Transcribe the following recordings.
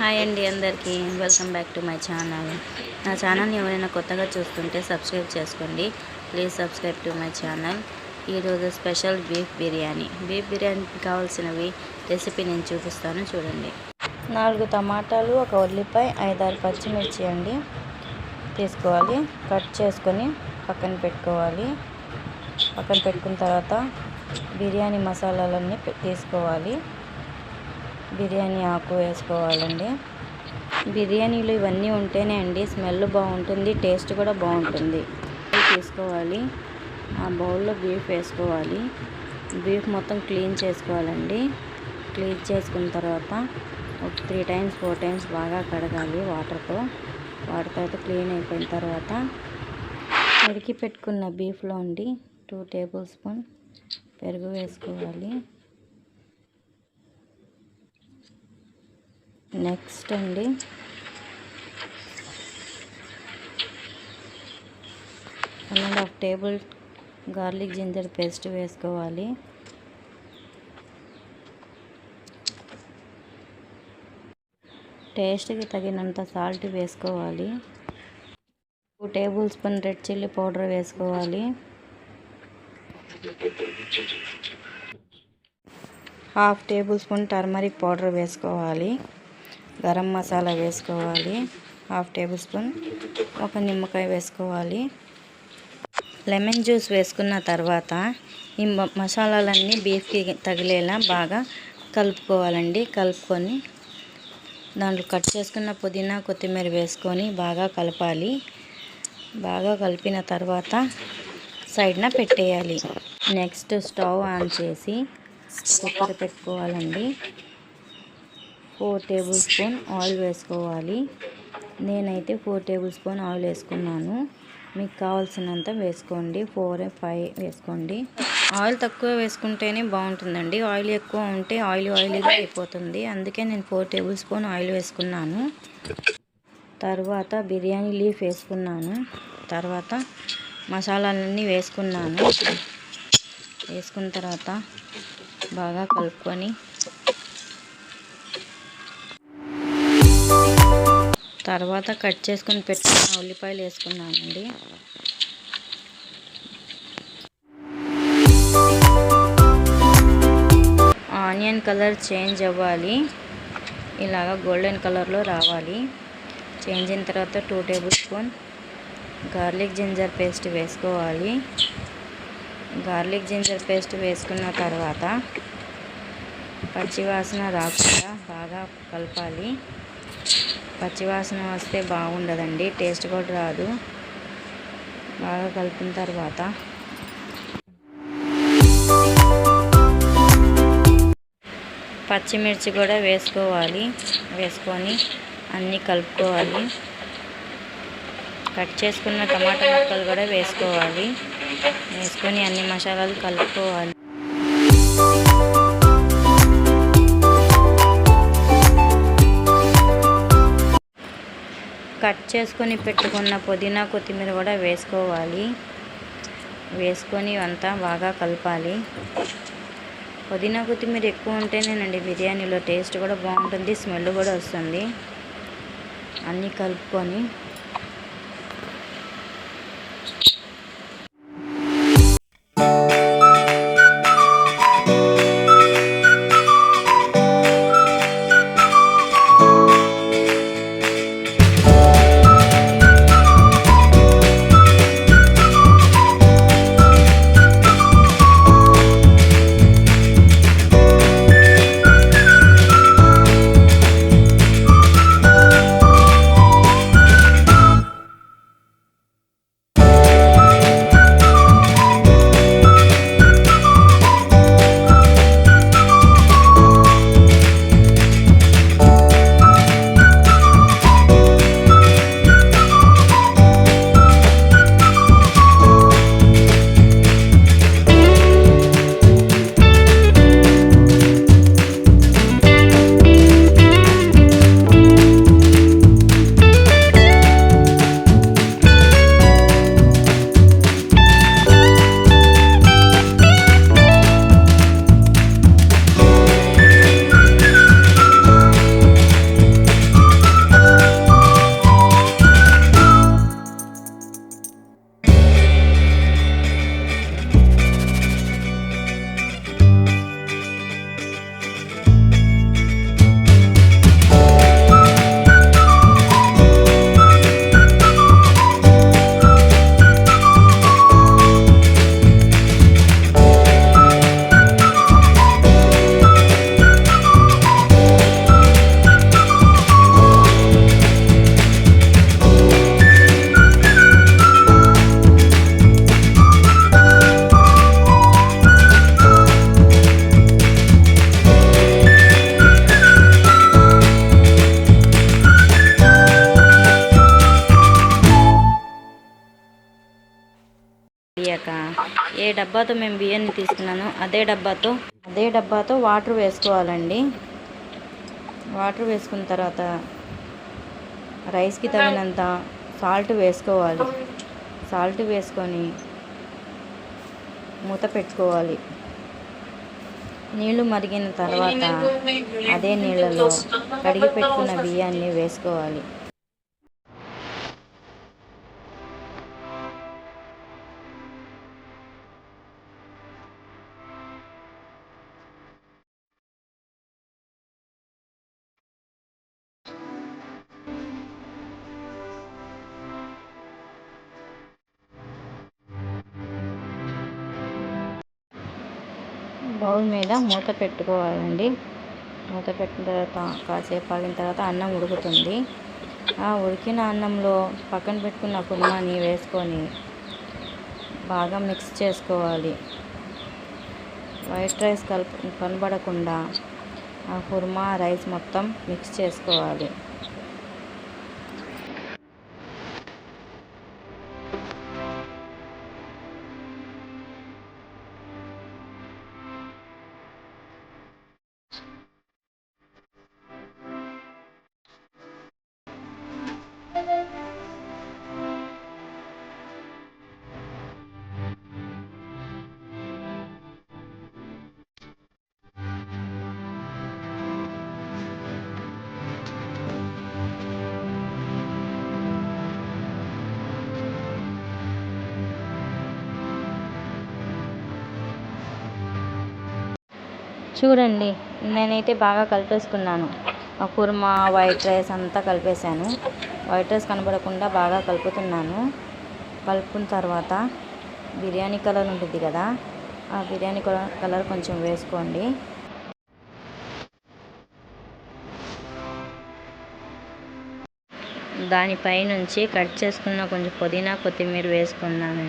Hi అండి అందరికీ. Welcome back to my channel నా ఛానల్ని ఎవరైనా కొత్తగా చూస్తుంటే సబ్స్క్రైబ్ చేసుకోండి. Please subscribe to my channel ఈరోజు స్పెషల్ బీఫ్ బిర్యానీ. బీఫ్ బిర్యానీకి కావాల్సినవి రెసిపీ నేను చూపిస్తాను చూడండి. నాలుగు టమాటాలు ఒక ఉల్లిపాయ ఐదారు పచ్చిమిర్చి అండి తీసుకోవాలి. కట్ చేసుకొని పక్కన పెట్టుకోవాలి. పక్కన పెట్టుకున్న తర్వాత బిర్యానీ మసాలాలన్నీ తీసుకోవాలి. బిర్యానీ ఆకు వేసుకోవాలండి. బిర్యానీలు ఇవన్నీ ఉంటేనే అండి స్మెల్ బాగుంటుంది టేస్ట్ కూడా బాగుంటుంది. తీసుకోవాలి. ఆ బౌల్లో బీఫ్ వేసుకోవాలి. బీఫ్ మొత్తం క్లీన్ చేసుకోవాలండి. క్లీన్ చేసుకున్న తర్వాత ఒక త్రీ టైమ్స్ ఫోర్ టైమ్స్ బాగా కడగాలి వాటర్తో. వాటర్ తర్వాత క్లీన్ అయిపోయిన తర్వాత కడిగి పెట్టుకున్న బీఫ్లో ఉండి టూ టేబుల్ స్పూన్ పెరుగు వేసుకోవాలి. నెక్స్ట్ అండి. One and half table garlic ginger paste వేసుకోవాలి. టేస్ట్కి తగినంత సాల్ట్ వేసుకోవాలి. Two tablespoon red chilli powder వేసుకోవాలి. Half tablespoon turmeric powder వేసుకోవాలి. గరం మసాలా వేసుకోవాలి. Half tablespoon. ఒక నిమ్మకాయ వేసుకోవాలి. లెమన్ జ్యూస్ వేసుకున్న తర్వాత ఈ మసాలాలన్నీ బీఫ్కి తగిలేలా బాగా కలుపుకోవాలండి. కలుపుకొని దాంట్లో కట్ చేసుకున్న పుదీనా కొత్తిమీర వేసుకొని బాగా కలపాలి. బాగా కలిపిన తర్వాత సైడ్న పెట్టేయాలి. నెక్స్ట్ స్టవ్ ఆన్ చేసి కుక్కర్ పెట్టుకోవాలండి. ఫోర్ టేబుల్ స్పూన్ ఆయిల్ వేసుకోవాలి. నేనైతే ఫోర్ టేబుల్ స్పూన్ ఆయిల్ వేసుకున్నాను. మీకు కావాల్సినంత వేసుకోండి. ఫోర్ ఫైవ్ వేసుకోండి. ఆయిల్ తక్కువ వేసుకుంటేనే బాగుంటుందండి. ఆయిల్ ఎక్కువ ఉంటే ఆయిల్ ఆయిల్గా అయిపోతుంది. అందుకే నేను ఫోర్ టేబుల్ స్పూన్ ఆయిల్ వేసుకున్నాను. తర్వాత బిర్యానీ లీఫ్ వేసుకున్నాను. తర్వాత మసాలాలన్నీ వేసుకున్నాను. వేసుకున్న తర్వాత బాగా కలుపుకొని తర్వాత కట్ చేసుకొని పెట్టుకున్న ఉల్లిపాయలు వేసుకున్నానండి. ఆనియన్ కలర్ చేంజ్ అవ్వాలి. ఇలాగా గోల్డెన్ కలర్లో రావాలి. చేంజ్ అయిన తర్వాత two tablespoon garlic ginger paste వేసుకోవాలి. గార్లిక్ జింజర్ పేస్ట్ వేసుకున్న తర్వాత పచ్చివాసన రాకుండా బాగా కలపాలి. పచ్చివాసన వస్తే బాగుండదండి టేస్ట్ కూడా రాదు. బాగా కలిపిన తర్వాత. పచ్చిమిర్చి కూడా వేసుకోవాలి వేసుకొని అన్నీ కలుపుకోవాలి. కట్ చేసుకున్న టమాటా ముక్కలు కూడా వేసుకోవాలి వేసుకొని అన్ని మసాలాలు కలుపుకోవాలి. కట్ చేసుకొని పెట్టుకున్న పుదీనా కొత్తిమీర కూడా వేసుకోవాలి. వేసుకొని అంతా బాగా కలపాలి. పుదీనా కొత్తిమీర ఎక్కువ ఉంటేనేనండి బిర్యానీలో టేస్ట్ కూడా బాగుంటుంది స్మెల్ కూడా వస్తుంది. అన్నీ కలుపుకొని అయ్యాక ఏ డబ్బాతో మేము బియ్యాన్ని తీసుకున్నాను అదే డబ్బాతో అదే డబ్బాతో వాటర్ వేసుకోవాలండి. వాటర్ వేసుకున్న తర్వాత రైస్కి తగినంత సాల్ట్ వేసుకోవాలి. సాల్ట్ వేసుకొని మూత పెట్టుకోవాలి. నీళ్ళు మరిగిన తర్వాత అదే నీళ్ళలో కడిగి పెట్టుకున్న బియ్యాన్ని వేసుకోవాలి. బౌల్ మీద మూత పెట్టుకోవాలండి. మూత పెట్టిన తర్వాత కాసేపు ఆగిన తర్వాత అన్నం ఉడుకుతుంది. ఆ ఉడికిన అన్నంలో పక్కన పెట్టుకున్న కుర్మాని వేసుకొని బాగా మిక్స్ చేసుకోవాలి. వైట్ రైస్ కలుపు కనబడకుండా ఆ కుర్మా రైస్ మొత్తం మిక్స్ చేసుకోవాలి. చూడండి నేనైతే బాగా కలిపేసుకున్నాను. ఆ కుర్మా వైట్ రైస్ అంతా కలిపేశాను. వైట్ రైస్ కనబడకుండా బాగా కలుపుతున్నాను. కలుపుకున్న తర్వాత బిర్యానీ కలర్ ఉంటుంది కదా ఆ బిర్యానీ కలర్ కలర్ కొంచెం వేసుకోండి. దానిపై నుంచి కట్ చేసుకున్న కొంచెం పుదీనా కొత్తిమీర వేసుకున్నాను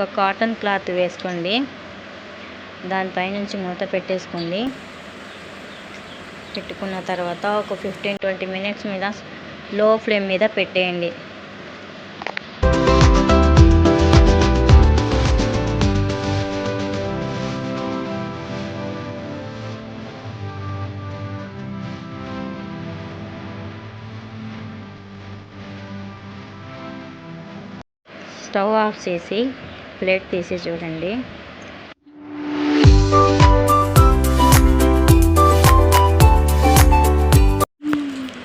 ఒక కాటన్ క్లాత్ వేసుకోండి. దానిపై నుంచి మూత పెట్టేసుకోండి. పెట్టుకున్న తర్వాత ఒక ఫిఫ్టీన్ ట్వంటీ మినిట్స్ మీద లో ఫ్లేమ్ మీద పెట్టేయండి. స్టవ్ ఆఫ్ చేసి ప్లేట్ తీసి చూడండి.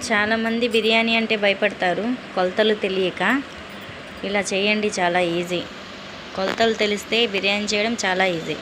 చాలామంది బిర్యానీ అంటే భయపడతారు. కొలతలు తెలియక. ఇలా చేయండి చాలా ఈజీ. కొలతలు తెలిస్తే బిర్యానీ చేయడం చాలా ఈజీ.